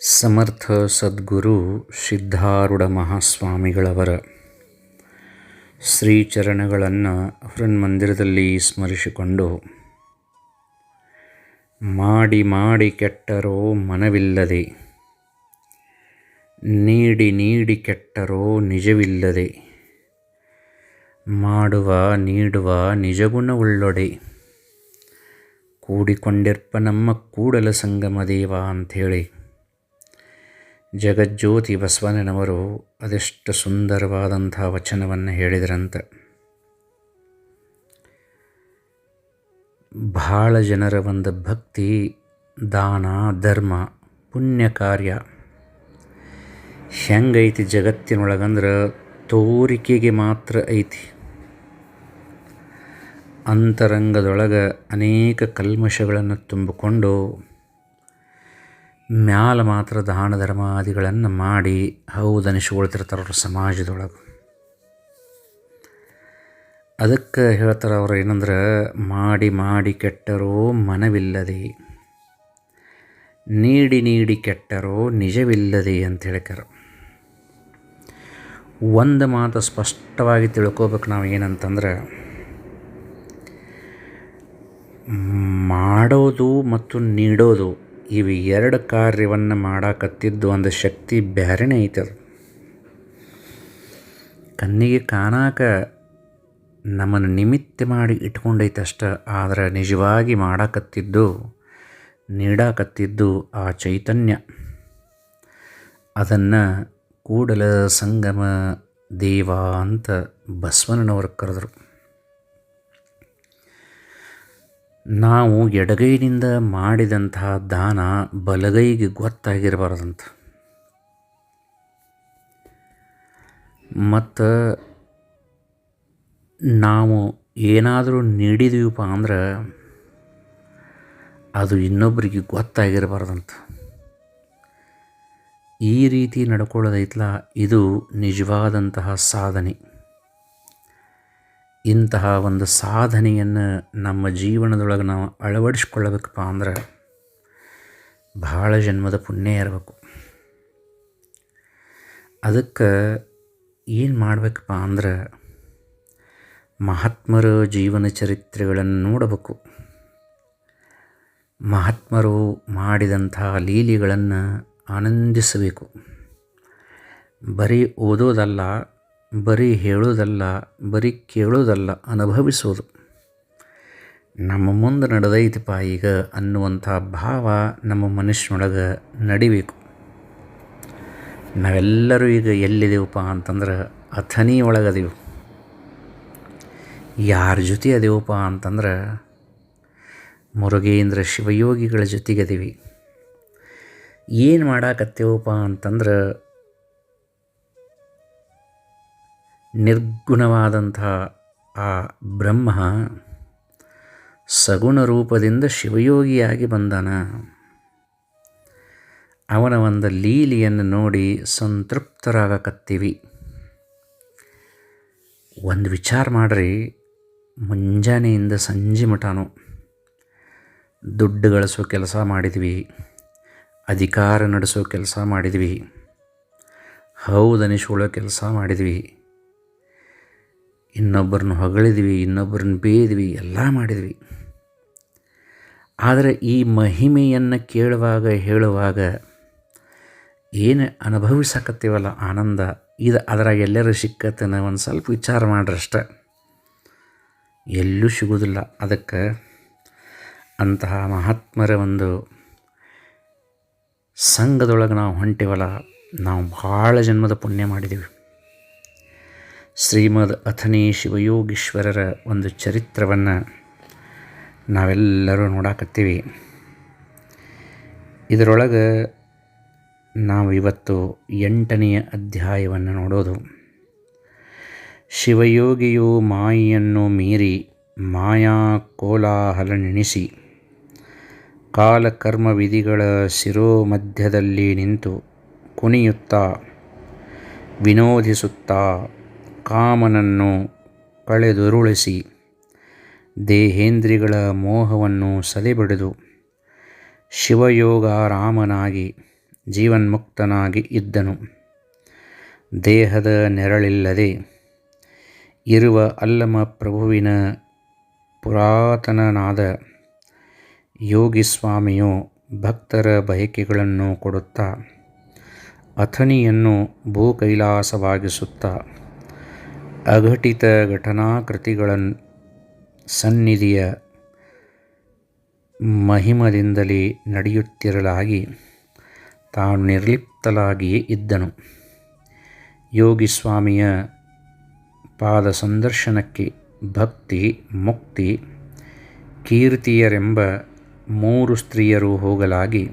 ಸಮರ್ಥ ಸದ್ಗುರು ಸಿದ್ಧಾರೂಢ ಮಹಾಸ್ವಾಮಿಗಳವರ ಶ್ರೀಚರಣಗಳನ್ನು ಹೃನ್ಮಂದಿರದಲ್ಲಿ ಸ್ಮರಿಸಿಕೊಂಡು, ಮಾಡಿ ಮಾಡಿ ಕೆಟ್ಟರೋ ಮನವಿಲ್ಲದೆ, ನೀಡಿ ನೀಡಿ ಕೆಟ್ಟರೋ ನಿಜವಿಲ್ಲದೆ, ಮಾಡುವ ನೀಡುವ ನಿಜಗುಣವುಳ್ಳೊಡೆ, ಕೂಡಿಕೊಂಡಿರ್ಪ ನಮ್ಮ ಕೂಡಲ ಸಂಗಮ ದೇವ ಅಂಥೇಳಿ ಜಗಜ್ಯೋತಿ ಬಸವಣ್ಣನವರು ಅದೆಷ್ಟು ಸುಂದರವಾದಂಥ ವಚನವನ್ನು ಹೇಳಿದರಂತೆ. ಭಾಳ ಜನರ ಒಂದು ಭಕ್ತಿ, ದಾನ, ಧರ್ಮ, ಪುಣ್ಯ ಕಾರ್ಯ. ಹೆಂಗೈತಿ ಜಗತ್ತಿನೊಳಗಂದ್ರೆ ತೋರಿಕೆಗೆ ಮಾತ್ರ ಐತಿ. ಅಂತರಂಗದೊಳಗೆ ಅನೇಕ ಕಲ್ಮಶಗಳನ್ನು ತುಂಬಿಕೊಂಡು ಮ್ಯಾಲ ಮಾತ್ರ ದಾನ ಧರ್ಮಾದಿಗಳನ್ನು ಮಾಡಿ ಹೌದನಿಸ್ಕೊಳ್ತಿರ್ತಾರೆ ಅವ್ರ ಸಮಾಜದೊಳಗೆ. ಅದಕ್ಕೆ ಹೇಳ್ತಾರೆ ಅವ್ರು ಏನಂದ್ರೆ, ಮಾಡಿ ಮಾಡಿ ಕೆಟ್ಟರೋ ಮನವಿಲ್ಲದೆ, ನೀಡಿ ನೀಡಿ ಕೆಟ್ಟರೋ ನಿಜವಿಲ್ಲದೆ ಅಂತ ಹೇಳ್ತಾರೆ ಒಂದು ಮಾತು ಸ್ಪಷ್ಟವಾಗಿ ತಿಳ್ಕೊಬೇಕು ನಾವು ಏನಂತಂದ್ರೆ, ಮಾಡೋದು ಮತ್ತು ನೀಡೋದು ಇವು ಎರಡು ಕಾರ್ಯವನ್ನು ಮಾಡಾಕತ್ತಿದ್ದು ಒಂದು ಶಕ್ತಿ ಬ್ಯಾರೆನೇ ಅದು. ಕಣ್ಣಿಗೆ ಕಾಣಾಕ ನಮ್ಮನ್ನು ನಿಮಿತ್ತ ಮಾಡಿ ಇಟ್ಕೊಂಡೈತೆ ಅಷ್ಟೆ, ಆದರೆ ನಿಜವಾಗಿ ಮಾಡಾಕತ್ತಿದ್ದು, ನೀಡಾಕತ್ತಿದ್ದು ಆ ಚೈತನ್ಯ. ಅದನ್ನು ಕೂಡಲ ಸಂಗಮ ದೇವ ಅಂತ ಬಸವಣ್ಣನವರು ಕರೆದರು. ನಾವು ಎಡಗೈನಿಂದ ಮಾಡಿದಂತಹ ದಾನ ಬಲಗೈಗೆ ಗೊತ್ತಾಗಿರಬಾರ್ದಂತ. ಮತ್ತು ನಾವು ಏನಾದರೂ ನೀಡಿದೀವಪ್ಪ ಅಂದ್ರೆ ಅದು ಇನ್ನೊಬ್ಬರಿಗೆ ಗೊತ್ತಾಗಿರಬಾರ್ದಂತ. ಈ ರೀತಿ ನಡ್ಕೊಳ್ಳೋದೈತಲ್ಲ ಇದು ನಿಜವಾದಂತಹ ಸಾಧನೆ. ಇಂತಹ ಒಂದು ಸಾಧನೆಯನ್ನು ನಮ್ಮ ಜೀವನದೊಳಗೆ ನಾವು ಅಳವಡಿಸ್ಕೊಳ್ಳಬೇಕಪ್ಪ ಅಂದ್ರೆ ಭಾಳ ಜನ್ಮದ ಪುಣ್ಯ ಇರಬೇಕು. ಅದಕ್ಕೆ ಏನು ಮಾಡಬೇಕಪ್ಪ ಅಂದ್ರೆ ಮಹಾತ್ಮರ ಜೀವನ ಚರಿತ್ರೆಗಳನ್ನು ನೋಡಬೇಕು. ಮಹಾತ್ಮರು ಮಾಡಿದಂಥ ಲೀಲಿಗಳನ್ನು ಆನಂದಿಸಬೇಕು. ಬರೀ ಓದೋದಲ್ಲ ಬರೀ ಹೇಳೋದಲ್ಲ ಬರೀ ಕೇಳೋದಲ್ಲ ಅನುಭವಿಸೋದು ನಮ್ಮ ಮುಂದೆ ನಡೆದೈತಪ್ಪ ಈಗ ಅನ್ನುವಂಥ ಭಾವ ನಮ್ಮ ಮನುಷ್ಯನೊಳಗೆ ನಡಿಬೇಕು. ನಾವೆಲ್ಲರೂ ಈಗ ಎಲ್ಲಿದ್ದೇವಪ್ಪ ಅಂತಂದ್ರೆ ಅಥನಿ ಯಾರ ಜೊತೆ ಅದೇವಪ್ಪ ಅಂತಂದ್ರೆ ಮುರುಗೇಂದ್ರ ಶಿವಯೋಗಿಗಳ ಜೊತೆಗದೀವಿ. ಏನು ಮಾಡಾಕತ್ತೇವಪ್ಪ ಅಂತಂದ್ರೆ ನಿರ್ಗುಣವಾದಂಥ ಆ ಬ್ರಹ್ಮ ಸಗುಣ ರೂಪದಿಂದ ಶಿವಯೋಗಿಯಾಗಿ ಬಂದಾನ. ಅವನ ಒಂದು ಲೀಲಿಯನ್ನು ನೋಡಿ ಸಂತೃಪ್ತರಾಗಕತ್ತೀವಿ. ಒಂದು ವಿಚಾರ ಮಾಡಿರಿ, ಮುಂಜಾನೆಯಿಂದ ಸಂಜೆ ಮಟನು ದುಡ್ಡು ಗಳಿಸೋ ಕೆಲಸ ಮಾಡಿದ್ವಿ, ಅಧಿಕಾರ ನಡೆಸೋ ಕೆಲಸ ಮಾಡಿದ್ವಿ ಹೌದನಿಸ್ಕೊಳ್ಳೋ ಕೆಲಸ ಮಾಡಿದ್ವಿ. ಇನ್ನೊಬ್ಬರನ್ನ ಹೊಗಳಿದ್ವಿ, ಇನ್ನೊಬ್ಬರನ್ನ ಬೇದ್ವಿ ಎಲ್ಲ ಮಾಡಿದ್ವಿ. ಆದರೆ ಈ ಮಹಿಮೆಯನ್ನು ಕೇಳುವಾಗ, ಹೇಳುವಾಗ ಏನು ಅನುಭವಿಸಕತ್ತೀವಲ್ಲ ಆನಂದ? ಇದು ಅದ್ರಾಗ ಎಲ್ಲರೂ ಸಿಕ್ಕತ್ತನ ಒಂದು ಸ್ವಲ್ಪ ವಿಚಾರ ಮಾಡ್ರಷ್ಟೆ ಎಲ್ಲೂ ಸಿಗೋದಿಲ್ಲ. ಅದಕ್ಕೆ ಅಂತಹ ಮಹಾತ್ಮರ ಒಂದು ಸಂಘದೊಳಗೆ ನಾವು ಹೊಂಟಿವಲ್ಲ, ನಾವು ಭಾಳ ಜನ್ಮದ ಪುಣ್ಯ ಮಾಡಿದ್ದೀವಿ ಶ್ರೀಮದ್ ಅಥನಿ ಶಿವಯೋಗೀಶ್ವರರ ಒಂದು ಚರಿತ್ರವನ್ನು ನಾವೆಲ್ಲರೂ ನೋಡಾಕತ್ತೀವಿ. ಇದರೊಳಗೆ ನಾವು ಇವತ್ತು ಎಂಟನೆಯ ಅಧ್ಯಾಯವನ್ನು ನೋಡೋದು. ಶಿವಯೋಗಿಯು ಮಾಯಿಯನ್ನು ಮೀರಿ ಮಾಯಾ ಕೋಲಾಹಲ ನೆನೆಸಿ ಕಾಲಕರ್ಮ ವಿಧಿಗಳ ಶಿರೋ ಮಧ್ಯದಲ್ಲಿ ನಿಂತು ಕುಣಿಯುತ್ತಾ, ವಿನೋದಿಸುತ್ತಾ ಕಾಮನನ್ನು ಕಳೆದುರುಳಿಸಿ ದೇಹೇಂದ್ರಿಗಳ ಮೋಹವನ್ನು ಸದೆಬಡಿದು ಶಿವಯೋಗ ರಾಮನಾಗಿ ಜೀವನ್ಮುಕ್ತನಾಗಿ ಇದ್ದನು. ದೇಹದ ನೆರಳಿಲ್ಲದೆ ಇರುವ ಅಲ್ಲಮ ಪ್ರಭುವಿನ ಪುರಾತನನಾದ ಯೋಗಿ ಸ್ವಾಮಿಯು ಭಕ್ತರ ಬಯಕೆಗಳನ್ನು ಕೊಡುತ್ತಾ ಅಥಣಿಯನ್ನು ಭೂಕೈಲಾಸವಾಗಿಸುತ್ತಾ ಅಘಟಿತ ಘಟನಾಕೃತಿಗಳ ಸನ್ನಿಧಿಯ ಮಹಿಮದಿಂದಲೇ ನಡೆಯುತ್ತಿರಲಾಗಿ ತಾನು ನಿರ್ಲಿಪ್ತಲಾಗಿಯೇ ಇದ್ದನು. ಯೋಗಿ ಸ್ವಾಮಿಯ ಪಾದ ಸಂದರ್ಶನಕ್ಕೆ ಭಕ್ತಿ, ಮುಕ್ತಿ, ಕೀರ್ತಿಯರೆಂಬ ಮೂರು ಸ್ತ್ರೀಯರು ಹೋಗಲಾಗಿ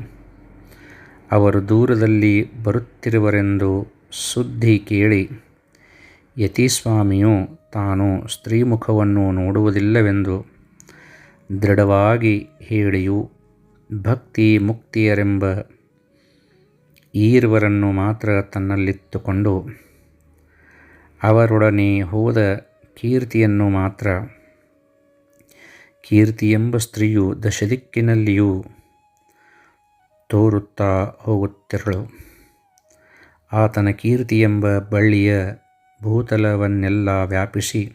ಅವರು ದೂರದಲ್ಲಿ ಬರುತ್ತಿರುವರೆಂದು ಸುದ್ದಿ ಕೇಳಿ ಯತಿಸ್ವಾಮಿಯು ತಾನು ಸ್ತ್ರೀಮುಖವನ್ನು ನೋಡುವುದಿಲ್ಲವೆಂದು ದೃಢವಾಗಿ ಹೇಳಿಯೂ, ಭಕ್ತಿ ಮುಕ್ತಿಯರೆಂಬ ಈರ್ವರನ್ನು ಮಾತ್ರ ತನ್ನಲ್ಲಿತ್ತುಕೊಂಡು ಅವರೊಡನೆ ಹೋದ ಕೀರ್ತಿಯನ್ನು ಮಾತ್ರ ಕೀರ್ತಿಯೆಂಬ ಸ್ತ್ರೀಯು ದಶದಿಕ್ಕಿನಲ್ಲಿಯೂ ತೋರುತ್ತಾ ಹೋಗುತ್ತಿರಳು. ಆತನ ಕೀರ್ತಿಯೆಂಬ ಬಳ್ಳಿಯ ಭೂತಲವನ್ನೆಲ್ಲ ವ್ಯಾಪಿಸಿ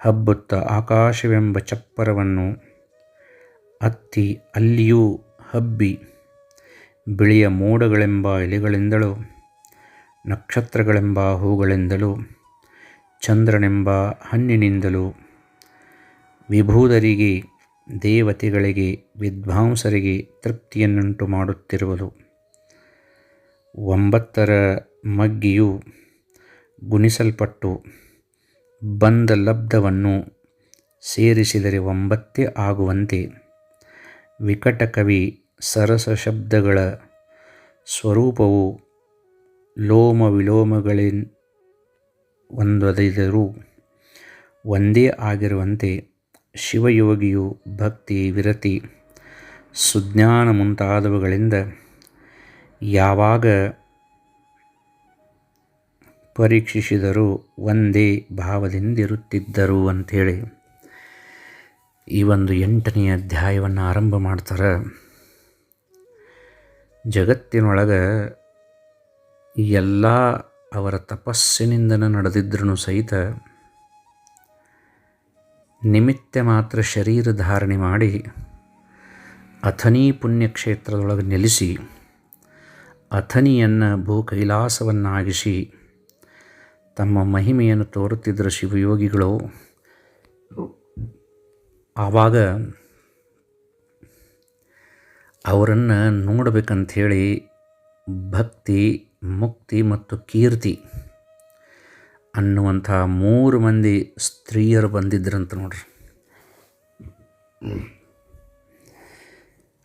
ಹಬ್ಬುತ್ತ ಆಕಾಶವೆಂಬ ಚಪ್ಪರವನ್ನು ಅತ್ತಿ ಅಲ್ಲಿಯೂ ಹಬ್ಬಿ ಬಿಳಿಯ ಮೋಡಗಳೆಂಬ ಎಲೆಗಳಿಂದಲೂ ನಕ್ಷತ್ರಗಳೆಂಬ ಹೂಗಳಿಂದಲೂ ಚಂದ್ರನೆಂಬ ಹಣ್ಣಿನಿಂದಲೂ ವಿಭೂದರಿಗೆ ದೇವತೆಗಳಿಗೆ, ವಿದ್ವಾಂಸರಿಗೆ ತೃಪ್ತಿಯನ್ನುಂಟು ಮಾಡುತ್ತಿರುವುದು ಒಂಬತ್ತರ ಮಗ್ಗಿಯು ಗುಣಿಸಲ್ಪಟ್ಟು ಬಂದ ಲಬ್ಧವನ್ನು ಸೇರಿಸಿದರೆ ಒಂಬತ್ತೇ ಆಗುವಂತೆ. ವಿಕಟಕವಿ ಸರಸ ಶಬ್ದಗಳ ಸ್ವರೂಪವು ಲೋಮ ವಿಲೋಮಗಳಿ ಒಂದೊದೆದರೂ ಒಂದೇ ಆಗಿರುವಂತೆ ಶಿವಯೋಗಿಯು ಭಕ್ತಿ, ವಿರತಿ, ಸುಜ್ಞಾನ ಮುಂತಾದವುಗಳಿಂದ ಯಾವಾಗ ಪರೀಕ್ಷಿಸಿದರೂ ಒಂದೇ ಭಾವದಿಂದಿರುತ್ತಿದ್ದರು ಅಂಥೇಳಿ ಈ ಒಂದು ಎಂಟನೆಯ ಅಧ್ಯಾಯವನ್ನು ಆರಂಭ ಮಾಡ್ತಾರೆ. ಜಗತ್ತಿನೊಳಗೆ ಎಲ್ಲ ಅವರ ತಪಸ್ಸಿನಿಂದನೂ ನಡೆದಿದ್ರೂ ಸಹಿತ ನಿಮಿತ್ತ ಮಾತ್ರ ಶರೀರ ಧಾರಣೆ ಮಾಡಿ ಅಥನಿ ಪುಣ್ಯಕ್ಷೇತ್ರದೊಳಗೆ ನೆಲೆಸಿ ಅಥನಿಯನ್ನು ಭೂ ಕೈಲಾಸವನ್ನಾಗಿಸಿ ತಮ್ಮ ಮಹಿಮೆಯನ್ನು ತೋರುತ್ತಿದ್ದರು ಶಿವಯೋಗಿಗಳು ಆವಾಗ ಅವರನ್ನು ನೋಡಬೇಕಂಥೇಳಿ ಭಕ್ತಿ, ಮುಕ್ತಿ ಮತ್ತು ಕೀರ್ತಿ ಅನ್ನುವಂಥ ಮೂರು ಮಂದಿ ಸ್ತ್ರೀಯರು ಬಂದಿದ್ದರಂತ ನೋಡ್ರಿ.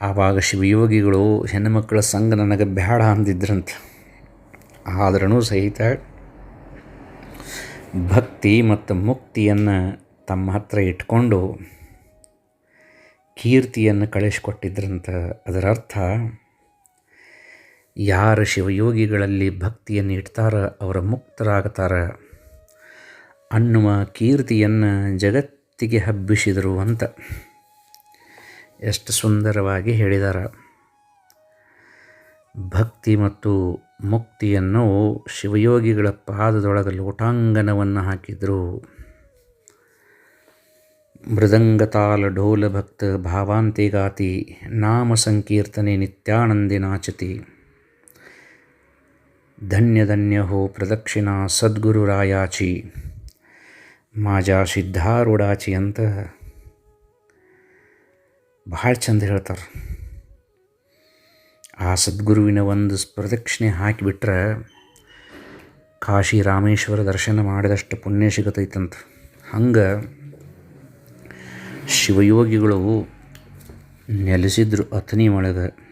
ಆವಾಗ ಶಿವಯೋಗಿಗಳು ಹೆಣ್ಣುಮಕ್ಕಳ ಸಂಘ ನನಗೆ ಬೇಡ ಅಂದಿದ್ರಂತ. ಆದ್ರೂ ಸಹಿತ ಭಕ್ತಿ ಮತ್ತು ಮುಕ್ತಿಯನ್ನು ತಮ್ಮ ಹತ್ರ ಇಟ್ಕೊಂಡು ಕೀರ್ತಿಯನ್ನು ಕಳಿಸ್ಕೊಟ್ಟಿದ್ರಂತ ಅದರ ಅರ್ಥ ಯಾರ ಶಿವಯೋಗಿಗಳಲ್ಲಿ ಭಕ್ತಿಯನ್ನು ಇಡ್ತಾರ ಅವರ ಮುಕ್ತರಾಗ್ತಾರ ಅನ್ನುವ ಕೀರ್ತಿಯನ್ನು ಜಗತ್ತಿಗೆ ಹಬ್ಬಿಸಿದರು ಅಂತ ಎಷ್ಟು ಸುಂದರವಾಗಿ ಹೇಳಿದಾರ. ಭಕ್ತಿ ಮತ್ತು ಮುಕ್ತಿಯನ್ನು ಶಿವಯೋಗಿಗಳ ಪಾದದೊಳಗೆ ಲೋಟಾಂಗನವನ್ನು ಹಾಕಿದರು. ಮೃದಂಗತಾಲ ಢೋಲ ಭಕ್ತ ಭಾವಾಂತಿಗಾತಿ ನಾಮ ಸಂಕೀರ್ತನೆ ನಿತ್ಯಾನಂದಿ ನಾಚತಿ ಧನ್ಯ ಧನ್ಯ ಹೋ ಪ್ರದಕ್ಷಿಣಾ ಸದ್ಗುರುರಾಯಾಚಿ ಮಾಜಾ ಸಿದ್ಧಾರೂಢಾಚಿ ಅಂತ ಭಾಳ ಚಂದ ಹೇಳ್ತಾರೆ. ಆ ಸದ್ಗುರುವಿನ ಒಂದು ಪ್ರದಕ್ಷಿಣೆ ಹಾಕಿಬಿಟ್ರೆ ಕಾಶಿ ರಾಮೇಶ್ವರ ದರ್ಶನ ಮಾಡಿದಷ್ಟು ಪುಣ್ಯ ಸಿಗತೈತಂತ. ಹಂಗೆ ಶಿವಯೋಗಿಗಳು ನೆಲೆಸಿದ್ರು ಅಥನಿ ಒಳಗೆ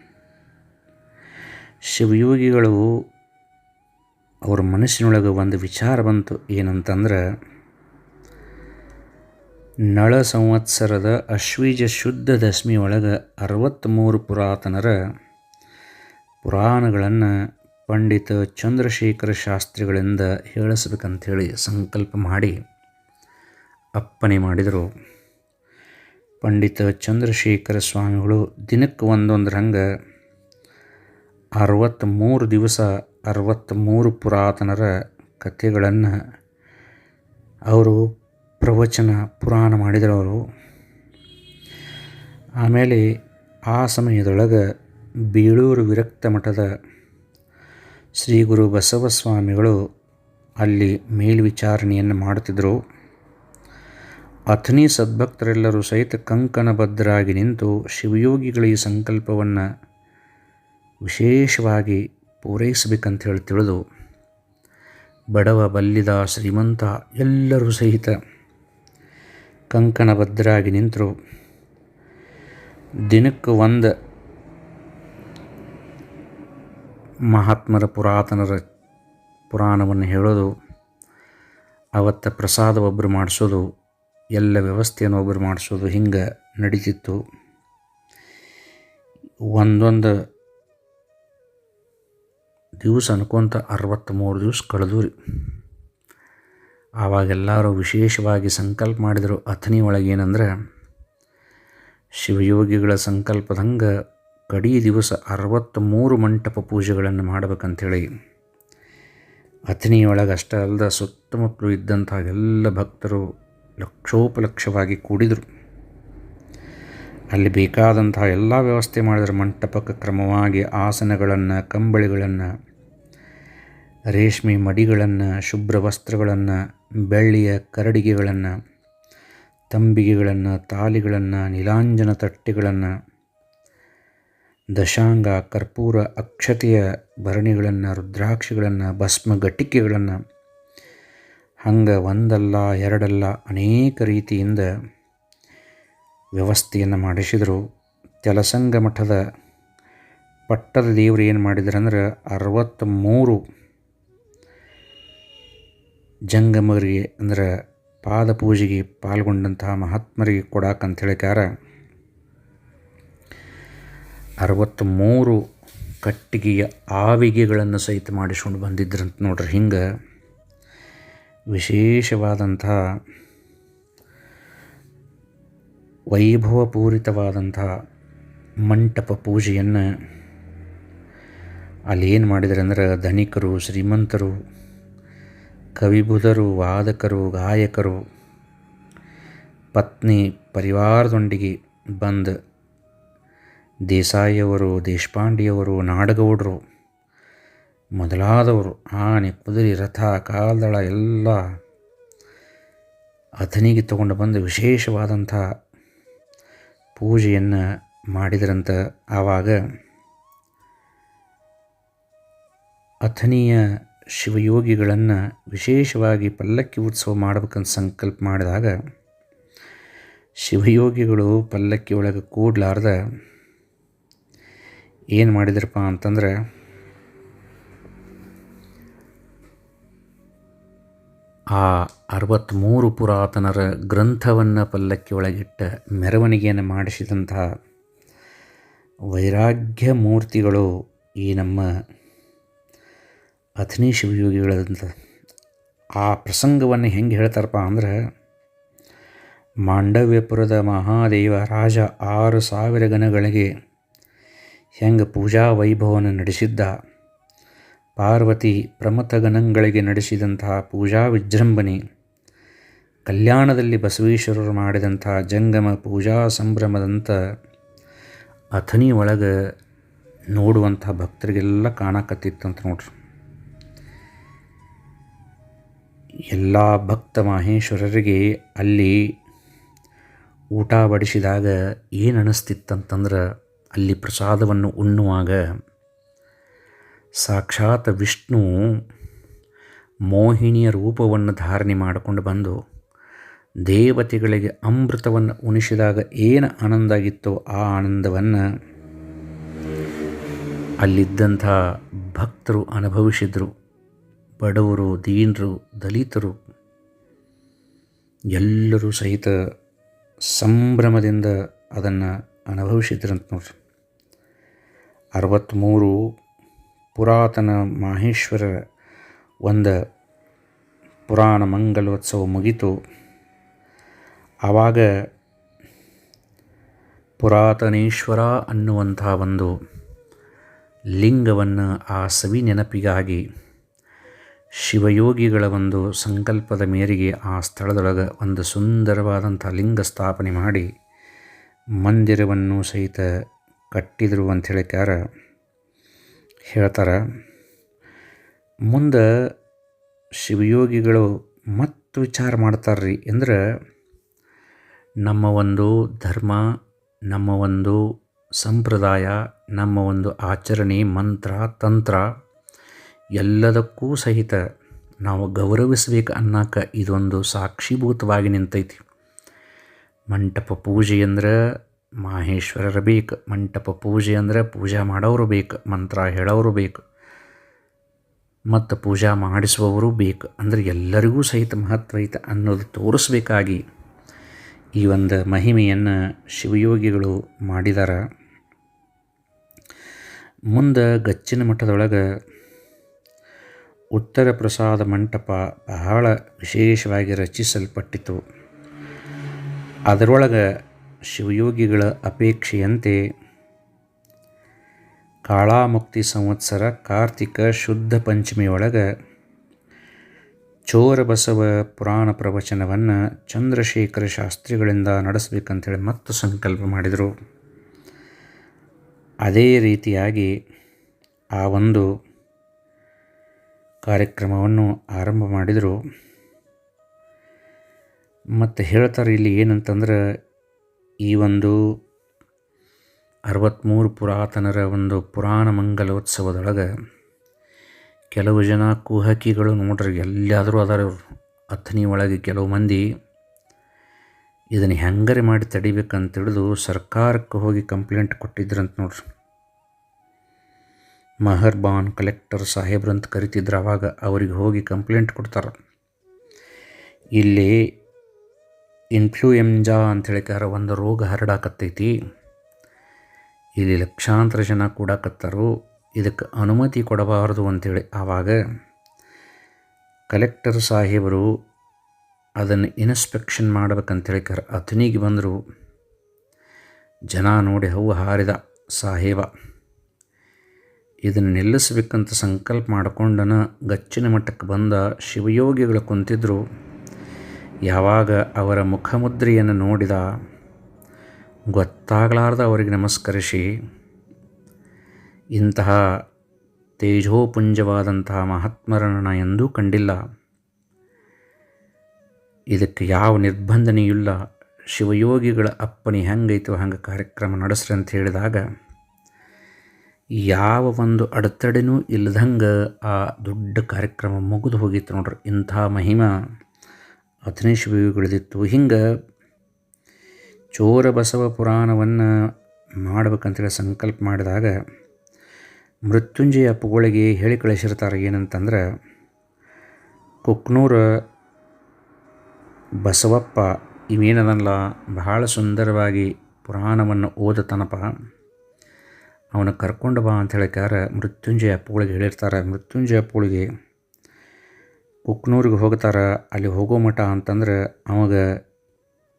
ಶಿವಯೋಗಿಗಳು ಅವ್ರ ಮನಸ್ಸಿನೊಳಗೆ ಒಂದು ವಿಚಾರ ಬಂತು ಏನಂತಂದ್ರೆ, ನಳ ಸಂವತ್ಸರದ ಅಶ್ವೀಜ ಶುದ್ಧ ದಶಮಿ ಒಳಗೆ ಅರವತ್ತ್ಮೂರು ಪುರಾತನರ ಪುರಾಣಗಳನ್ನು ಪಂಡಿತ ಚಂದ್ರಶೇಖರ ಶಾಸ್ತ್ರಿಗಳಿಂದ ಹೇಳಿಸ್ಬೇಕಂಥೇಳಿ ಸಂಕಲ್ಪ ಮಾಡಿ ಅಪ್ಪಣೆ ಮಾಡಿದರು. ಪಂಡಿತ ಚಂದ್ರಶೇಖರ ಸ್ವಾಮಿಗಳು ದಿನಕ್ಕೆ ಒಂದೊಂದು ರಂಗ ಅರವತ್ತ್ಮೂರು ದಿವಸ ಅರವತ್ತ್ಮೂರು ಪುರಾತನರ ಕಥೆಗಳನ್ನು ಅವರು ಪ್ರವಚನ, ಪುರಾಣ ಮಾಡಿದರು ಅವರು ಆಮೇಲೆ ಆ ಸಮಯದೊಳಗೆ ಬೇಳೂರು ವಿರಕ್ತ ಮಠದ ಶ್ರೀ ಗುರು ಬಸವಸ್ವಾಮಿಗಳು ಅಲ್ಲಿ ಮೇಲ್ವಿಚಾರಣೆಯನ್ನು ಮಾಡುತ್ತಿದ್ದರು. ಅಥನಿ ಸದ್ಭಕ್ತರೆಲ್ಲರೂ ಸಹಿತ ಕಂಕಣಬದ್ಧರಾಗಿ ನಿಂತು ಶಿವಯೋಗಿಗಳ ಈ ಸಂಕಲ್ಪವನ್ನು ವಿಶೇಷವಾಗಿ ಪೂರೈಸಬೇಕಂತ ಹೇಳಿ ತಿಳಿದು ಬಡವ ಬಲ್ಲಿದ ಶ್ರೀಮಂತ ಎಲ್ಲರೂ ಸಹಿತ ಕಂಕಣಬದ್ಧರಾಗಿ ನಿಂತರು. ದಿನಕ್ಕೆ ಒಂದು ಮಹಾತ್ಮರ ಪುರಾತನರ ಪುರಾಣವನ್ನು ಹೇಳೋದು, ಅವತ್ತ ಪ್ರಸಾದ ಒಬ್ಬರು ಮಾಡಿಸೋದು, ಎಲ್ಲ ವ್ಯವಸ್ಥೆಯನ್ನು ಒಬ್ಬರು ಮಾಡಿಸೋದು ಹಿಂಗೆ ನಡೀತಿತ್ತು. ಒಂದೊಂದು ದಿವಸ ಅನ್ಕೊಂತ ಅರವತ್ತ್ಮೂರು ದಿವಸ ಕಳೆದು ರೀ. ಆವಾಗೆಲ್ಲರೂ ವಿಶೇಷವಾಗಿ ಸಂಕಲ್ಪ ಮಾಡಿದರು. ಅಥನಿ ಏನಂದ್ರೆ ಶಿವಯೋಗಿಗಳ ಸಂಕಲ್ಪದಂಗೆ ಕಡೀ ದಿವಸ ಅರವತ್ತ್ಮೂರು ಮಂಟಪ ಪೂಜೆಗಳನ್ನು ಮಾಡ್ಬೇಕಂಥೇಳಿ ಅಥಣಿಯೊಳಗೆ ಅಷ್ಟೇ ಅಲ್ಲದ ಸುತ್ತಮುತ್ತಲು ಇದ್ದಂಥ ಎಲ್ಲ ಭಕ್ತರು ಲಕ್ಷೋಪಲಕ್ಷವಾಗಿ ಕೂಡಿದರು. ಅಲ್ಲಿ ಬೇಕಾದಂತಹ ಎಲ್ಲ ವ್ಯವಸ್ಥೆ ಮಾಡಿದ್ರು. ಮಂಟಪಕ್ಕೆ ಕ್ರಮವಾಗಿ ಆಸನಗಳನ್ನು, ಕಂಬಳಿಗಳನ್ನು, ರೇಷ್ಮೆ ಮಡಿಗಳನ್ನು, ಶುಭ್ರ ವಸ್ತ್ರಗಳನ್ನು, ಬೆಳ್ಳಿಯ ಕರಡಿಗೆಗಳನ್ನು, ತಂಬಿಗೆಗಳನ್ನು, ತಾಲಿಗಳನ್ನು, ನೀಲಾಂಜನ ತಟ್ಟೆಗಳನ್ನು ದಶಾಂಗ, ಕರ್ಪೂರ, ಅಕ್ಷತೆಯ ಭರಣಿಗಳನ್ನು, ರುದ್ರಾಕ್ಷಿಗಳನ್ನು, ಭಸ್ಮ ಗಟ್ಟಿಕೆಗಳನ್ನು. ಹಂಗೆ ಒಂದಲ್ಲ, ಎರಡಲ್ಲ ಅನೇಕ ರೀತಿಯಿಂದ ವ್ಯವಸ್ಥೆಯನ್ನು ಮಾಡಿಸಿದರು. ತೆಲಸಂಗ ಮಠದ ಪಟ್ಟದ ದೇವರು ಏನು ಮಾಡಿದ್ರಂದ್ರೆ ಅರವತ್ತ್ಮೂರು ಜಂಗಮರಿಗೆ ಅಂದ್ರೆ ಪಾದ ಪೂಜೆಗೆ ಪಾಲ್ಗೊಂಡಂತಹ ಮಹಾತ್ಮರಿಗೆ ಕೊಡಾಕಂತ ಹೇಳಿಕಾರ ಅರವತ್ತ್ಮೂರು ಕಟ್ಟಿಗೆಯ ಆವಿಗೆಗಳನ್ನು ಸಹಿತ ಮಾಡಿಸ್ಕೊಂಡು ಬಂದಿದ್ರಂತ ನೋಡ್ರಿ. ಹಿಂಗೆ ವಿಶೇಷವಾದಂಥ ವೈಭವಪೂರಿತವಾದಂಥ ಮಂಟಪ ಪೂಜೆಯನ್ನು ಅಲ್ಲಿ ಏನು ಮಾಡಿದ್ದಾರೆ ಅಂದ್ರೆ ಧನಿಕರು, ಶ್ರೀಮಂತರು, ಕವಿಬುಧರು, ವಾದಕರು, ಗಾಯಕರು, ಪತ್ನಿ, ಪರಿವಾರದೊಂದಿಗೆ ಬಂದು ದೇಸಾಯಿಯವರು, ದೇಶಪಾಂಡೆಯವರು, ನಾಡಗೌಡರು ಮೊದಲಾದವರು, ಆನೆ, ಕುದುರೆ, ರಥ, ಕಾಲ್ದಳ ಎಲ್ಲ ಅಥನಿಗೆ ತಗೊಂಡು ಬಂದು ವಿಶೇಷವಾದಂಥ ಪೂಜೆಯನ್ನು ಮಾಡಿದ್ರಂತ. ಆವಾಗ ಅಥನಿಯ ಶಿವಯೋಗಿಗಳನ್ನು ವಿಶೇಷವಾಗಿ ಪಲ್ಲಕ್ಕಿ ಉತ್ಸವ ಮಾಡ್ಬೇಕಂತ ಸಂಕಲ್ಪ ಮಾಡಿದಾಗ ಶಿವಯೋಗಿಗಳು ಪಲ್ಲಕ್ಕಿ ಒಳಗೆ ಕೂಡ್ಲಾರ್ದ ಏನು ಮಾಡಿದ್ರಪ್ಪ ಅಂತಂದ್ರೆ, ಆ ಅರವತ್ತ್ಮೂರು ಪುರಾತನರ ಗ್ರಂಥವನ್ನು ಪಲ್ಲಕ್ಕಿ ಒಳಗಿಟ್ಟ ಮೆರವಣಿಗೆಯನ್ನು ಮಾಡಿಸಿದಂತಹ ವೈರಾಗ್ಯ ಮೂರ್ತಿಗಳು ಈ ನಮ್ಮ ಅಥಣಿ ಶಿವಯೋಗಿಗಳಂತ ಆ ಪ್ರಸಂಗವನ್ನು ಹೆಂಗೆ ಹೇಳ್ತಾರಪ್ಪ ಅಂದ್ರೆ, ಮಾಂಡವ್ಯಪುರದ ಮಹಾದೇವ ರಾಜ ಆರು ಸಾವಿರ ಗಣಗಳಿಗೆ ಹೆಂಗೆ ಪೂಜಾ ವೈಭವನ ನಡೆಸಿದ್ದ? ಪಾರ್ವತಿ ಪ್ರಮಥಗನಂಗಳಿಗೆ ನಡೆಸಿದಂತಹ ಪೂಜಾ ವಿಜೃಂಭಣೆ, ಕಲ್ಯಾಣದಲ್ಲಿ ಬಸವೇಶ್ವರರು ಮಾಡಿದಂಥ ಜಂಗಮ ಪೂಜಾ ಸಂಭ್ರಮದಂಥ ಅಥನಿ ಒಳಗೆ ನೋಡುವಂಥ ಭಕ್ತರಿಗೆಲ್ಲ ಕಾಣಕತ್ತಿತ್ತಂತ ನೋಡ್ರಿ. ಎಲ್ಲ ಭಕ್ತ ಮಹೇಶ್ವರರಿಗೆ ಅಲ್ಲಿ ಊಟ ಬಡಿಸಿದಾಗ ಏನು ಅನ್ನಿಸ್ತಿತ್ತಂತಂದ್ರೆ ಅಲ್ಲಿ ಪ್ರಸಾದವನ್ನು ಉಣ್ಣುವಾಗ ಸಾಕ್ಷಾತ್ ವಿಷ್ಣು ಮೋಹಿನಿಯ ರೂಪವನ್ನು ಧಾರಣೆ ಮಾಡಿಕೊಂಡು ಬಂದು ದೇವತೆಗಳಿಗೆ ಅಮೃತವನ್ನು ಉಣಿಸಿದಾಗ ಏನು ಆನಂದ ಆಗಿತ್ತೋ ಆ ಆನಂದವನ್ನು ಅಲ್ಲಿದ್ದಂಥ ಭಕ್ತರು ಅನುಭವಿಸಿದರು, ಬಡವರು, ದೀನರು, ದಲಿತರು, ಎಲ್ಲರೂ ಸಹಿತ ಸಂಭ್ರಮದಿಂದ ಅದನ್ನು ಅನುಭವಿಸಿದ್ರಂತ ನೋಡ್ರಿ. ಅರವತ್ತ್ಮೂರು ಪುರಾತನ ಮಾಹೇಶ್ವರ ಒಂದು ಪುರಾಣ ಮಂಗಲೋತ್ಸವ ಮುಗಿತು. ಆವಾಗ ಪುರಾತನೇಶ್ವರ ಅನ್ನುವಂಥ ಒಂದು ಲಿಂಗವನ್ನು ಆ ಸವಿ ನೆನಪಿಗಾಗಿ ಶಿವಯೋಗಿಗಳ ಒಂದು ಸಂಕಲ್ಪದ ಮೇರೆಗೆ ಆ ಸ್ಥಳದೊಳಗೆ ಒಂದು ಸುಂದರವಾದಂಥ ಲಿಂಗ ಸ್ಥಾಪನೆ ಮಾಡಿ ಮಂದಿರವನ್ನು ಸಹಿತ ಕಟ್ಟಿದರು ಅಂತ ಹೇಳಿಕಾರ ಹೇಳ್ತಾರೆ? ಮುಂದೆ ಶಿವಯೋಗಿಗಳು ಮತ್ತು ವಿಚಾರ ಮಾಡ್ತಾರ್ರಿ ಅಂದ್ರೆ, ನಮ್ಮ ಒಂದು ಧರ್ಮ, ನಮ್ಮ ಒಂದು ಸಂಪ್ರದಾಯ, ನಮ್ಮ ಒಂದು ಆಚರಣೆ, ಮಂತ್ರ, ತಂತ್ರ ಎಲ್ಲದಕ್ಕೂ ಸಹಿತ ನಾವು ಗೌರವಿಸಬೇಕು ಅನ್ನೋಕೆ ಇದೊಂದು ಸಾಕ್ಷಿಭೂತವಾಗಿ ನಿಂತೈತಿ. ಮಂಟಪ ಪೂಜೆ ಅಂದ್ರೆ ಮಾಹೇಶ್ವರರ ಬೇಕು, ಮಂಟಪ ಪೂಜೆ ಅಂದ್ರೆ ಪೂಜೆ ಮಾಡೋರು ಬೇಕು, ಮಂತ್ರ ಹೇಳೋರು ಬೇಕು. ಮತ್ತು ಪೂಜಾ ಮಾಡಿಸುವವರು ಬೇಕು, ಅಂದರೆ ಎಲ್ಲರಿಗೂ ಸಹಿತ ಮಹತ್ವ ಐತೆ ಅನ್ನೋದು ತೋರಿಸ್ಬೇಕಾಗಿ ಈ ಒಂದು ಮಹಿಮೆಯನ್ನು ಶಿವಯೋಗಿಗಳು ಮಾಡಿದಾರ. ಮುಂದೆ ಗಚ್ಚಿನ ಮಠದೊಳಗೆ ಉತ್ತರ ಪ್ರಸಾದ ಮಂಟಪ ಬಹಳ ವಿಶೇಷವಾಗಿ ರಚಿಸಲ್ಪಟ್ಟಿತು ಅದರೊಳಗೆ ಶಿವಯೋಗಿಗಳ ಅಪೇಕ್ಷೆಯಂತೆ ಕಾಳಾಮುಕ್ತಿ ಸಂವತ್ಸರ ಕಾರ್ತಿಕ ಶುದ್ಧ ಪಂಚಮಿಯೊಳಗೆ ಚೋರ ಬಸವ ಪುರಾಣ ಪ್ರವಚನವನ್ನು ಚಂದ್ರಶೇಖರ ಶಾಸ್ತ್ರಿಗಳಿಂದ ನಡೆಸಬೇಕಂತೇಳಿ ಮತ್ತು ಸಂಕಲ್ಪ ಮಾಡಿದರು. ಅದೇ ರೀತಿಯಾಗಿ ಆ ಒಂದು ಕಾರ್ಯಕ್ರಮವನ್ನು ಆರಂಭ ಮಾಡಿದರು. ಮತ್ತು ಹೇಳ್ತಾರೆ ಇಲ್ಲಿ ಏನಂತಂದ್ರೆ ಈ ಒಂದು ಅರವತ್ತ್ಮೂರು ಪುರಾತನರ ಒಂದು ಪುರಾಣ ಮಂಗಲೋತ್ಸವದೊಳಗೆ ಕೆಲವು ಜನ ಕುಹಕಿಗಳು ನೋಡ್ರಿ ಎಲ್ಲಾದರೂ ಅದರ ಅಥನಿ ಒಳಗೆ ಕೆಲವು ಮಂದಿ ಇದನ್ನು ಹೆಂಗರಿ ಮಾಡಿ ತಡಿಬೇಕಂತ ತಿಳಿದು ಸರ್ಕಾರಕ್ಕೆ ಹೋಗಿ ಕಂಪ್ಲೇಂಟ್ ಕೊಟ್ಟಿದ್ರಂತ ನೋಡ್ರಿ. ಮಹರ್ಬಾನ್ ಕಲೆಕ್ಟರ್ ಸಾಹೇಬ್ರಂತ ಕರಿತಿದ್ರು ಅವಾಗ ಅವರಿಗೆ ಹೋಗಿ ಕಂಪ್ಲೇಂಟ್ ಕೊಡ್ತಾರೆ. ಇಲ್ಲಿ ಇನ್ಫ್ಲೂಯೆಂಜಾ ಅಂತ ಹೇಳಿಕಾರ ಒಂದು ರೋಗ ಹರಡಾಕತ್ತೈತಿ. ಇಲ್ಲಿ ಲಕ್ಷಾಂತರ ಜನ ಕೂಡಾಕತ್ತಾರು ಇದಕ್ಕೆ ಅನುಮತಿ ಕೊಡಬಾರದು ಅಂಥೇಳಿ ಆವಾಗ ಕಲೆಕ್ಟರ್ ಸಾಹೇಬರು ಅದನ್ನು ಇನ್ಸ್ಪೆಕ್ಷನ್ ಮಾಡ್ಬೇಕಂತೇಳಿ ಕರ ಅತನಿಗೆ ಬಂದರು. ಜನ ನೋಡಿ ಹವು ಹಾರಿದ ಸಾಹೇಬ. ಇದನ್ನು ನಿಲ್ಲಿಸ್ಬೇಕಂತ ಸಂಕಲ್ಪ ಮಾಡಿಕೊಂಡನ ಗಚ್ಚಿನ ಮಟ್ಟಕ್ಕೆ ಬಂದ ಶಿವಯೋಗಿಗಳು ಕುಂತಿದ್ರು. ಯಾವಾಗ ಅವರ ಮುಖಮುದ್ರೆಯನ್ನು ನೋಡಿದ ಗೊತ್ತಾಗಲಾರ್ದ ಅವರಿಗೆ ನಮಸ್ಕರಿಸಿ, ಇಂತಹ ತೇಜೋಪುಂಜವಾದಂತಹ ಮಹಾತ್ಮರನ್ನು ಎಂದೂ ಕಂಡಿಲ್ಲ. ಇದಕ್ಕೆ ಯಾವ ನಿರ್ಬಂಧನೆಯಿಲ್ಲ ಶಿವಯೋಗಿಗಳ ಅಪ್ಪನಿ ಹೆಂಗೈತೋ ಹಂಗೆ ಕಾರ್ಯಕ್ರಮ ನಡೆಸ್ರಿ ಅಂತ ಹೇಳಿದಾಗ, ಯಾವ ಒಂದು ಅಡೆತಡೆನೂ ಇಲ್ಲದಂಗೆ ಆ ದೊಡ್ಡ ಕಾರ್ಯಕ್ರಮ ಮುಗಿದು ಹೋಗಿತ್ತು ನೋಡ್ರಿ ಇಂಥ ಮಹಿಮಾ. ಅಥಣಿ ಶಿವಯೋಗಿಗಳದಿತ್ತು ಹಿಂಗೆ ಚೋರ ಬಸವ ಪುರಾಣವನ್ನು ಮಾಡ್ಬೇಕಂತೇಳಿ ಸಂಕಲ್ಪ ಮಾಡಿದಾಗ ಮೃತ್ಯುಂಜಯ ಅಪ್ಪುಗಳಿಗೆ ಹೇಳಿ ಕಳಿಸಿರ್ತಾರೆ ಏನಂತಂದ್ರೆ, ಕುಕ್ನೂರ ಬಸವಪ್ಪ ಇವೇನದಲ್ಲ ಬಹಳ ಸುಂದರವಾಗಿ ಪುರಾಣವನ್ನು ಓದತನಪ್ಪ ಅವನ ಕರ್ಕೊಂಡು ಬಾ ಅಂತ ಹೇಳಿಕಾರ ಮೃತ್ಯುಂಜಯ ಅಪ್ಪುಗಳಿಗೆ ಹೇಳಿರ್ತಾರೆ. ಮೃತ್ಯುಂಜಯ ಅಪ್ಪುಗಳಿಗೆ ಕುಕ್ನೂರಿಗೆ ಹೋಗ್ತಾರೆ, ಅಲ್ಲಿ ಹೋಗೋ ಮಠ ಅಂತಂದ್ರೆ ಅವಾಗ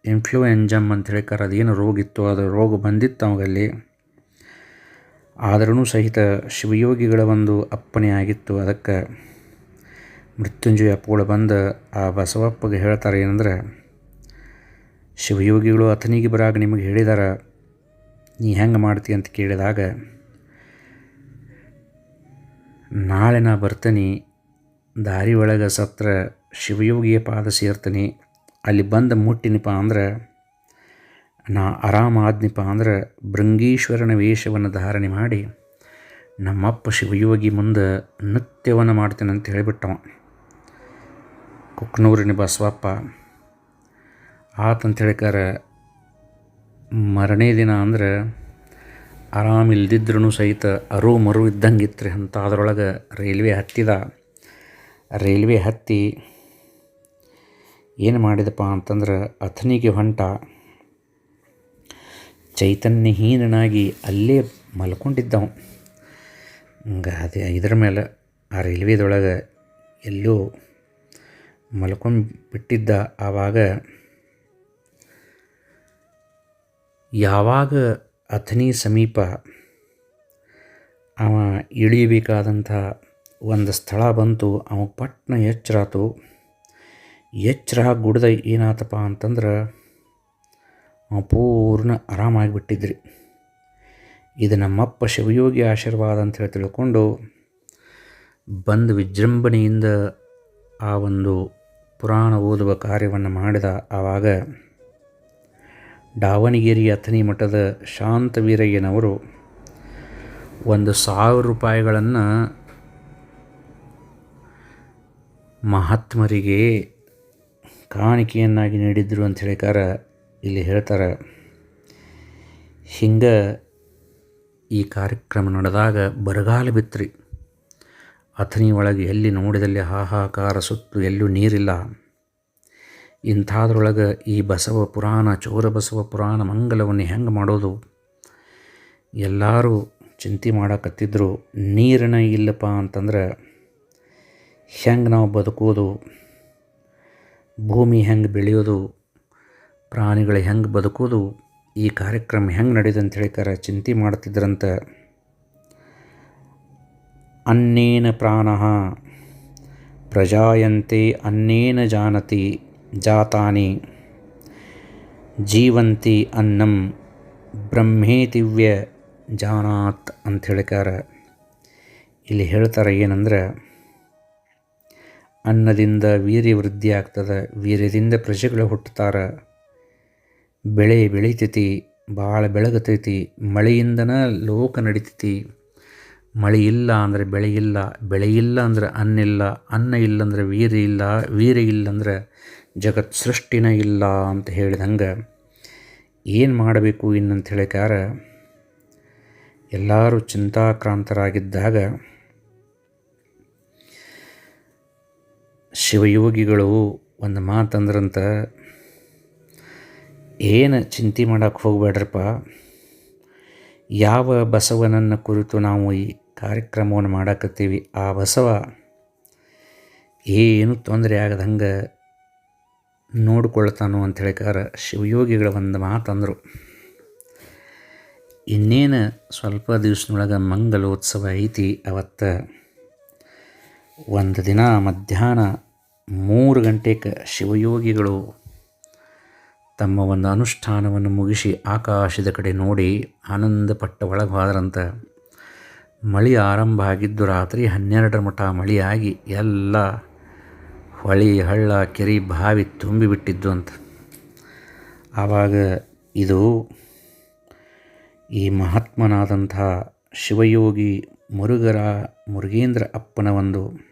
ಇನ್ಫ್ಲೂಯೆಂಜಮ್ ಅಂತ ಹೇಳ್ಕಾರ ಅದೇನು ರೋಗ ಇತ್ತು, ಅದು ರೋಗ ಬಂದಿತ್ತು ಅವಾಗಲ್ಲಿ. ಆದರೂ ಸಹಿತ ಶಿವಯೋಗಿಗಳ ಒಂದು ಅಪ್ಪಣೆ ಆಗಿತ್ತು. ಅದಕ್ಕೆ ಮೃತ್ಯುಂಜಯ ಅಪ್ಪಗಳು ಬಂದು ಆ ಬಸವಪ್ಪಗೆ ಹೇಳ್ತಾರೆ ಏನಂದ್ರೆ, ಶಿವಯೋಗಿಗಳು ಅಥನಿಗೆ ಬರಾಗ ನಿಮಗೆ ಹೇಳಿದಾರ, ನೀ ಹೆಂಗೆ ಮಾಡ್ತಿ ಅಂತ ಕೇಳಿದಾಗ, ನಾಳೆ ನಾ ಬರ್ತೀನಿ ದಾರಿ ಒಳಗೆ ಸತ್ರ ಶಿವಯೋಗಿಯ ಪಾದ ಸೇರ್ತೀನಿ. ಅಲ್ಲಿ ಬಂದು ಮುಟ್ಟಿನಪ್ಪ ಅಂದ್ರೆ, ನಾ ಆರಾಮಾದ್ನಿಪ್ಪ ಅಂದ್ರೆ ಭೃಂಗೀಶ್ವರನ ವೇಷವನ್ನು ಧಾರಣೆ ಮಾಡಿ, ನಮ್ಮಪ್ಪ ಶಿವಯೋಗಿ ಮುಂದೆ ನೃತ್ಯವನ್ನು ಮಾಡ್ತೇನೆ ಅಂತ ಹೇಳಿಬಿಟ್ಟವ. ಕುಕ್ನೂರಿನ ಬಸವಪ್ಪ ಆತಂತ ಹೇಳಿಕಾರ ಮರನೇ ದಿನ ಅಂದ್ರೆ ಆರಾಮಿಲ್ದಿದ್ರೂ ಸಹಿತ ಅರು ಮರು ಇದ್ದಂಗೆ ಇತ್ತು ರೀ ಅಂತ ಅದರೊಳಗೆ ರೈಲ್ವೆ ಹತ್ತಿದ. ರೈಲ್ವೆ ಹತ್ತಿ ಏನು ಮಾಡಿದಪ್ಪ ಅಂತಂದ್ರೆ ಅಥನಿಗೆ ಹೊಂಟ ಚೈತನ್ಯಹೀನನಾಗಿ ಅಲ್ಲೇ ಮಲ್ಕೊಂಡಿದ್ದವು. ಅದೇ ಇದ್ರ ಮೇಲೆ ಆ ರೈಲ್ವೆದೊಳಗೆ ಎಲ್ಲೋ ಮಲ್ಕೊಂಡು ಬಿಟ್ಟಿದ್ದ ಆವಾಗ ಯಾವಾಗ ಅಥನಿ ಸಮೀಪ ಅವ ಇಳಿಬೇಕಾದಂಥ ಒಂದು ಸ್ಥಳ ಬಂತು, ಅವ ಪಟ್ನ ಎಚ್ಚರಾತು, ಎಚ್ಚರ ಗುಡ್ದ ಏನಾತಪ್ಪ ಅಂತಂದ್ರೆ ಅವ ಪೂರ್ಣ ಆರಾಮಾಗಿಬಿಟ್ಟಿದ್ರಿ. ಇದು ನಮ್ಮಪ್ಪ ಶಿವಯೋಗಿ ಆಶೀರ್ವಾದ ಅಂತ ಹೇಳಿ ತಿಳ್ಕೊಂಡು ಬಂದು ವಿಜೃಂಭಣೆಯಿಂದ ಆ ಒಂದು ಪುರಾಣ ಓದುವ ಕಾರ್ಯವನ್ನು ಮಾಡಿದ ಆವಾಗ ದಾವಣಗೆರೆ ಅಥನಿ ಮಠದ ಶಾಂತವೀರಯ್ಯನವರು ಒಂದು ಸಾವಿರ ರೂಪಾಯಿಗಳನ್ನು ಮಹಾತ್ಮರಿಗೆ ಕಾಣಿಕೆಯನ್ನಾಗಿ ನೀಡಿದರು ಅಂತ ಹೇಳಿಕಾರ ಇಲ್ಲಿ ಹೇಳ್ತಾರೆ. ಹಿಂಗೆ ಈ ಕಾರ್ಯಕ್ರಮ ನಡೆದಾಗ ಬರಗಾಲ ಬಿತ್ರಿ. ಒಳಗೆ ಎಲ್ಲಿ ನೋಡಿದಲ್ಲಿ ಹಾಹಾಕಾರ ಸುತ್ತು ಎಲ್ಲೂ ನೀರಿಲ್ಲ. ಇಂಥದ್ರೊಳಗೆ ಈ ಬಸವ ಪುರಾಣ, ಚೋರ ಬಸವ ಪುರಾಣ ಮಂಗಲವನ್ನು ಹೆಂಗೆ ಮಾಡೋದು? ಎಲ್ಲರೂ ಚಿಂತೆ ಮಾಡಕತ್ತಿದ್ರು, ನೀರಿನ ಇಲ್ಲಪ್ಪ ಅಂತಂದ್ರೆ ಹೆಂಗೆ ನಾವು ಬದುಕೋದು ಭೂಮಿ ಹೆಂಗೆ ಬೆಳೆಯೋದು ಪ್ರಾಣಿಗಳು ಹೆಂಗೆ ಬದುಕೋದು ಈ ಕಾರ್ಯಕ್ರಮ ಹೆಂಗೆ ಅಂತ ಹೇಳಿಕಾರ ಚಿಂತೆ ಮಾಡ್ತಿದ್ರಂತ. ಅನ್ನೇನ ಪ್ರಾಣ ಪ್ರಜಾಯಂತೆ ಅನ್ನೇನ ಜಾನತಿ ಜಾತಾನಿ ಜೀವಂತಿ ಅನ್ನಂ ಬ್ರಹ್ಮೇತಿವ್ಯ ಜಾನಾತ್ ಅಂತ ಹೇಳಿಕಾರ ಇಲ್ಲಿ ಹೇಳ್ತಾರೆ ಏನಂದ್ರೆ ಅನ್ನದಿಂದ ವೀರ್ಯ ವೃದ್ಧಿ ಆಗ್ತದೆ ವೀರ್ಯದಿಂದ ಪ್ರಜೆಗಳು ಹುಟ್ಟುತ್ತಾರೆ. ಬೆಳೆ ಬೆಳಿತೈತಿ ಭಾಳ ಬೆಳಗತೈತಿ, ಮಳೆಯಿಂದನ ಲೋಕ ನಡಿತೈತಿ. ಮಳೆ ಇಲ್ಲ ಅಂದರೆ ಬೆಳೆ ಇಲ್ಲ ಬೆಳೆ ಇಲ್ಲ ಅಂದ್ರೆ ಅನ್ನ ಇಲ್ಲ ಅನ್ನ ಇಲ್ಲ ಅಂದ್ರೆ ವೀರ್ಯ ಇಲ್ಲ ವೀರ್ಯ ಇಲ್ಲ ಅಂದ್ರೆ ಜಗತ್ ಸೃಷ್ಟಿನ ಇಲ್ಲ ಅಂತ ಹೇಳಿದಂಗೆ ಏನು ಮಾಡಬೇಕು ಇನ್ನಂತ ಹೇಳಿಕಾರ ಎಲ್ಲರೂ ಚಿಂತಾಕ್ರಾಂತರಾಗಿದ್ದಾಗ ಶಿವಯೋಗಿಗಳು ಒಂದು ಮಾತಂದ್ರಂತ ಏನು ಚಿಂತೆ ಮಾಡೋಕ್ಕೆ ಹೋಗಬೇಡ್ರಪ್ಪ. ಯಾವ ಬಸವನನ್ನು ಕುರಿತು ನಾವು ಈ ಕಾರ್ಯಕ್ರಮವನ್ನು ಮಾಡಾಕತ್ತೀವಿ, ಆ ಬಸವ ಏನು ತೊಂದರೆ ಆಗದಂಗೆ ನೋಡ್ಕೊಳ್ತಾನೋ ಅಂತ ಹೇಳಿಕಾರ ಶಿವಯೋಗಿಗಳ ಒಂದು ಮಾತಂದರು ಇನ್ನೇನು ಸ್ವಲ್ಪ ದಿವಸದೊಳಗೆ ಮಂಗಲೋತ್ಸವ ಐತಿ ಅವತ್ತು. ಒಂದು ದಿನ ಮಧ್ಯಾಹ್ನ ಮೂರು ಗಂಟೆಗೆ ಶಿವಯೋಗಿಗಳು ತಮ್ಮ ಒಂದು ಅನುಷ್ಠಾನವನ್ನು ಮುಗಿಸಿ ಆಕಾಶದ ಕಡೆ ನೋಡಿ ಆನಂದಪಟ್ಟ ಒಳಗೆ ಹೋದ್ರಂತ ಮಳೆ ಆರಂಭ ಆಗಿದ್ದು ರಾತ್ರಿ ಹನ್ನೆರಡರ ಮಠ ಮಳೆಯಾಗಿ ಎಲ್ಲ ಹೊಳಿ, ಹಳ್ಳ, ಕೆರೆ, ಬಾವಿ ತುಂಬಿಬಿಟ್ಟಿದ್ದು ಅಂತ. ಆವಾಗ ಇದು ಈ ಮಹಾತ್ಮನಾದಂಥ ಶಿವಯೋಗಿ ಮುರುಗರ ಮುರುಗೇಂದ್ರ ಅಪ್ಪನ ಒಂದು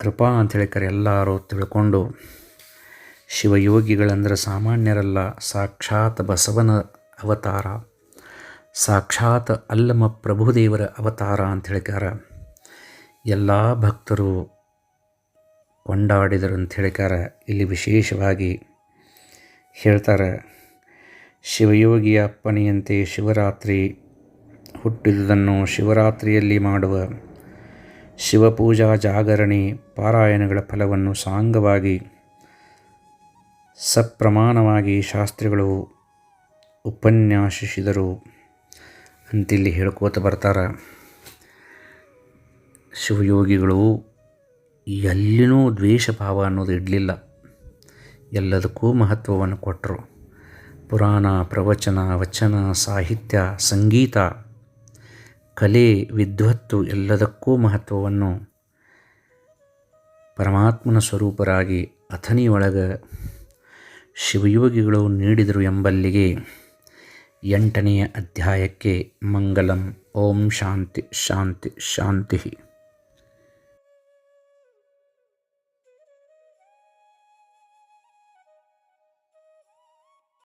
ಕೃಪಾ ಅಂತ ಹೇಳಿಕರೆ ಎಲ್ಲರೂ ತಿಳ್ಕೊಂಡು ಶಿವಯೋಗಿಗಳಂದ್ರೆ ಸಾಮಾನ್ಯರಲ್ಲ, ಸಾಕ್ಷಾತ್ ಬಸವನ ಅವತಾರ, ಸಾಕ್ಷಾತ್ ಅಲ್ಲಮ ಪ್ರಭುದೇವರ ಅವತಾರ ಅಂತ ಹೇಳಿಕಾರ ಎಲ್ಲ ಭಕ್ತರು ಕೊಂಡಾಡಿದರು ಅಂತ ಹೇಳಿಕಾರ ಇಲ್ಲಿ ವಿಶೇಷವಾಗಿ ಹೇಳ್ತಾರೆ. ಶಿವಯೋಗಿಯ ಅಪ್ಪನೆಯಂತೆ ಶಿವರಾತ್ರಿ ಹುಟ್ಟಿದುದನ್ನು ಶಿವರಾತ್ರಿಯಲ್ಲಿ ಮಾಡುವ ಶಿವಪೂಜಾ ಜಾಗರಣೆ ಪಾರಾಯಣಗಳ ಫಲವನ್ನು ಸಾಂಗವಾಗಿ ಸಪ್ರಮಾಣವಾಗಿ ಶಾಸ್ತ್ರಿಗಳು ಉಪನ್ಯಾಸಿಸಿದರು ಅಂತಿಲ್ಲಿ ಹೇಳ್ಕೋತ ಬರ್ತಾರೆ. ಶಿವಯೋಗಿಗಳು ಎಲ್ಲಿನೂ ದ್ವೇಷ ಭಾವ ಅನ್ನೋದು ಇಡಲಿಲ್ಲ. ಎಲ್ಲದಕ್ಕೂ ಮಹತ್ವವನ್ನು ಕೊಟ್ಟರು. ಪುರಾಣ, ಪ್ರವಚನ, ವಚನ, ಸಾಹಿತ್ಯ, ಸಂಗೀತ ಕಲೆ, ವಿದ್ವತ್ತು ಎಲ್ಲದಕ್ಕೂ ಮಹತ್ವವನ್ನು ಪರಮಾತ್ಮನ ಸ್ವರೂಪರಾಗಿ ಅಥನಿಯೊಳಗೆ ಶಿವಯೋಗಿಗಳು ನೀಡಿದರು ಎಂಬಲ್ಲಿಗೆ ಎಂಟನೆಯ ಅಧ್ಯಾಯಕ್ಕೆ ಮಂಗಲಂ. ಓಂ ಶಾಂತಿ ಶಾಂತಿ ಶಾಂತಿ.